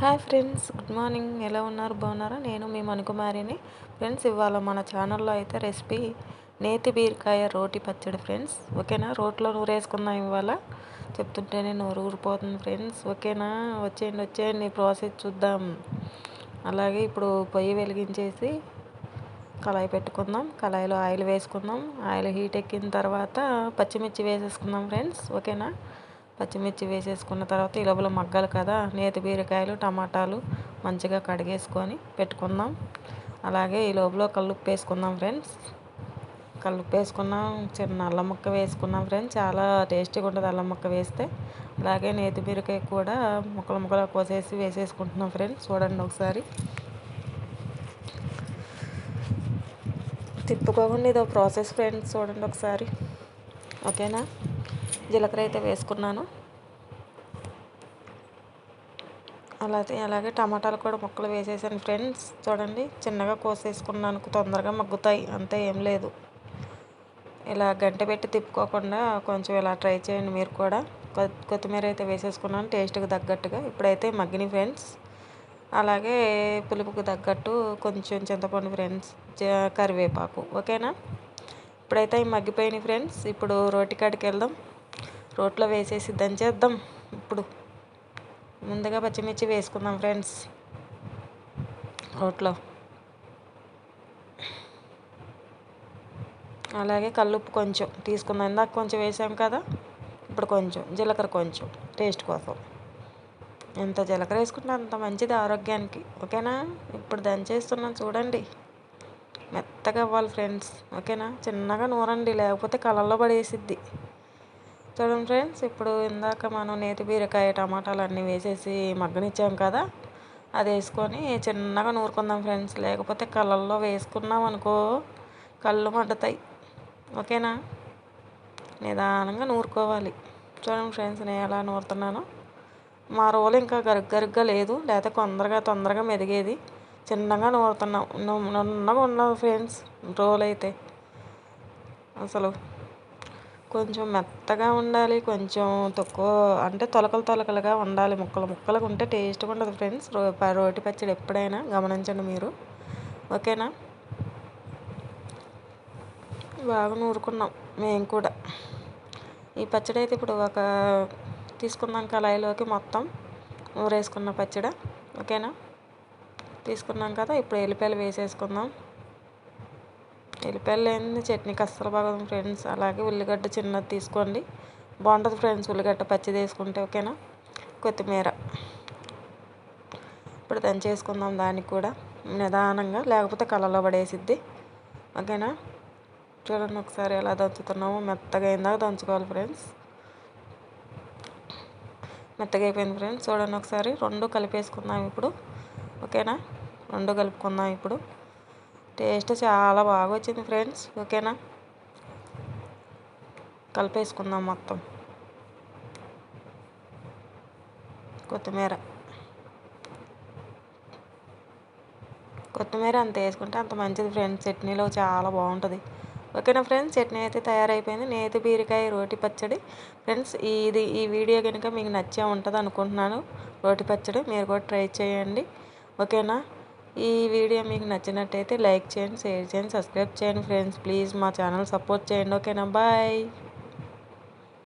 Hi friends good morning ఎలా ఉన్నారు? బాగున్నారా? నేను మీ మణుకుమారిని. ఫ్రెండ్స్ ఇవాళ మన ఛానల్లో అయితే రెసిపీ నేతి బీరకాయ రోటి పచ్చడి ఫ్రెండ్స్ ఓకేనా? రోట్లో నూరేసుకుందాం ఇవాళ. చెప్తుంటేనే నూరు ఊరిపోతుంది ఫ్రెండ్స్ ఓకేనా? వచ్చేయండి వచ్చేయండి. ప్రాసెస్ చూద్దాం. అలాగే ఇప్పుడు పొయ్యి వెలిగించేసి కళాయి పెట్టుకుందాం. కళాయిలో ఆయిల్ వేసుకుందాం. ఆయిల్ హీట్ ఎక్కిన తర్వాత పచ్చిమిర్చి వేసేసుకుందాం ఫ్రెండ్స్ ఓకేనా? పచ్చిమిర్చి వేసేసుకున్న తర్వాత ఈ లోపల మగ్గాలి కదా. నేతి బీరకాయలు టమాటాలు మంచిగా కడిగేసుకొని పెట్టుకుందాం. అలాగే ఈ లోపల కల్లుప్పు వేసుకుందాం ఫ్రెండ్స్. కల్లుప్పు వేసుకున్నాం చిన్న అల్లం ముక్క వేసుకున్నాం ఫ్రెండ్స్. చాలా టేస్టీగా ఉంటుంది అల్లం ముక్క వేస్తే. అలాగే నేతి బీరకాయ కూడా ముక్కలు ముక్కలు కోసేసి వేసేసుకుంటున్నాం ఫ్రెండ్స్. చూడండి ఒకసారి. తిప్పుకోకుండా ఇదో ప్రాసెస్ ఫ్రెండ్స్. చూడండి ఒకసారి. ఓకేనా? జీలకర్ర అయితే వేసుకున్నాను. అలాగే అలాగే టమాటాలు కూడా ముక్కలు వేసేసాను ఫ్రెండ్స్. చూడండి చిన్నగా కోసేసుకున్నాను. తొందరగా మగ్గుతాయి. అంతే ఏం లేదు. ఇలా గంట పెట్టి తిప్పుకోకుండా కొంచెం ఇలా ట్రై చేయండి మీరు కూడా. కొత్తిమీర అయితే వేసేసుకున్నాను టేస్ట్కి తగ్గట్టుగా. ఇప్పుడైతే మగ్గిని ఫ్రెండ్స్. అలాగే పులుపుకు తగ్గట్టు కొంచెం చింతపండు ఫ్రెండ్స్ కరివేపాకు. ఓకేనా? ఇప్పుడైతే మగ్గిపోయినాయి ఫ్రెండ్స్. ఇప్పుడు రోటి కాడికి వెళ్దాం. రోట్లో వేసేసి దంచేద్దాం ఇప్పుడు ముందుగా పచ్చిమిర్చి వేసుకుందాం ఫ్రెండ్స్. రోట్లో. అలాగే కల్లుప్పు కొంచెం తీసుకుందాం. ఇందాక కొంచెం వేసాం కదా ఇప్పుడు కొంచెం జీలకర్ర కొంచెం టేస్ట్ కోసం. ఎంత జీలకర్ర వేసుకుంటే అంత మంచిది ఆరోగ్యానికి. ఓకేనా? ఇప్పుడు దంచేస్తున్నాం చూడండి. మెత్తగా అవ్వాలి ఫ్రెండ్స్. ఓకేనా? చిన్నగా నూరండి లేకపోతే కళ్ళల్లో పడేసిద్ది. చూడండి ఫ్రెండ్స్ ఇప్పుడు ఇందాక మనం నేతి బీరకాయ టమాటాలు అన్నీ వేసేసి మగ్గనిచ్చాం కదా అది వేసుకొని చిన్నగా నూరుకుందాం ఫ్రెండ్స్. లేకపోతే కళ్ళల్లో వేసుకున్నాం అనుకో కళ్ళు మండుతాయి. ఓకేనా? నిదానంగా నూరుకోవాలి. చూడండి ఫ్రెండ్స్ నేను ఎలా నూరుతున్నాను. మా రోలు ఇంకా గరుగ్ గరుగ్గా లేదు. లేకపోతే తొందరగా తొందరగా మెదిగేది. చిన్నగా నూరుతున్నాం. నున్నగా ఉన్నాం ఫ్రెండ్స్ రోలు అయితే. అసలు కొంచెం మెత్తగా ఉండాలి కొంచెం తక్కువ అంటే తొలకలు తొలకలుగా ఉండాలి ముక్కలు ముక్కలుగా ఉంటే టేస్ట్గా ఉండదు ఫ్రెండ్స్. రో రోటి పచ్చడి ఎప్పుడైనా గమనించండి మీరు. ఓకేనా? బాగా నూరుకున్నాం మేము కూడా. ఈ పచ్చడి అయితే ఇప్పుడు ఒక తీసుకున్నాం కళాయిలోకి మొత్తం ఊరేసుకున్న పచ్చడి. ఓకేనా? తీసుకున్నాం కదా ఇప్పుడు ఎల్లిపాయలు వేసేసుకుందాం. ఎల్లిపాయలు లేని చట్నీకి అస్సలు బాగుంది ఫ్రెండ్స్. అలాగే ఉల్లిగడ్డ చిన్నది తీసుకోండి. బాగుంటుంది ఫ్రెండ్స్ ఉల్లిగడ్డ పచ్చిది వేసుకుంటే ఓకేనా? కొత్తిమీర. ఇప్పుడు దంచేసుకుందాం దానికి కూడా నిదానంగా. లేకపోతే కళ్ళలో పడేసిద్ది. ఓకేనా? చూడండి ఒకసారి ఎలా దంచుతున్నామో. మెత్తగా అయిందాక దంచుకోవాలి ఫ్రెండ్స్. మెత్తగా అయిపోయింది ఫ్రెండ్స్. చూడండి ఒకసారి. రెండు కలిపేసుకుందాం ఇప్పుడు. ఓకేనా? రెండు కలుపుకుందాం ఇప్పుడు. టేస్ట్ చాలా బాగా వచ్చింది ఫ్రెండ్స్. ఓకేనా? కలిపేసుకుందాం మొత్తం. కొత్తిమీర. కొత్తిమీర అంత వేసుకుంటే అంత మంచిది ఫ్రెండ్స్. చట్నీలో చాలా బాగుంటుంది. ఓకేనా ఫ్రెండ్స్? చట్నీ అయితే తయారైపోయింది. నేతి బీరకాయ రోటి పచ్చడి. ఫ్రెండ్స్ ఇది ఈ వీడియో కనుక మీకు నచ్చే ఉంటుంది అనుకుంటున్నాను. రోటి పచ్చడి మీరు కూడా ట్రై చేయండి. ఓకేనా? ఈ వీడియో మీకు నచ్చినట్టయితే లైక్ చేయండి షేర్ చేయండి సబ్స్క్రైబ్ చేయండి ఫ్రెండ్స్. ప్లీజ్ మా ఛానల్ సపోర్ట్ చేయండి. ఓకేనా? బాయ్.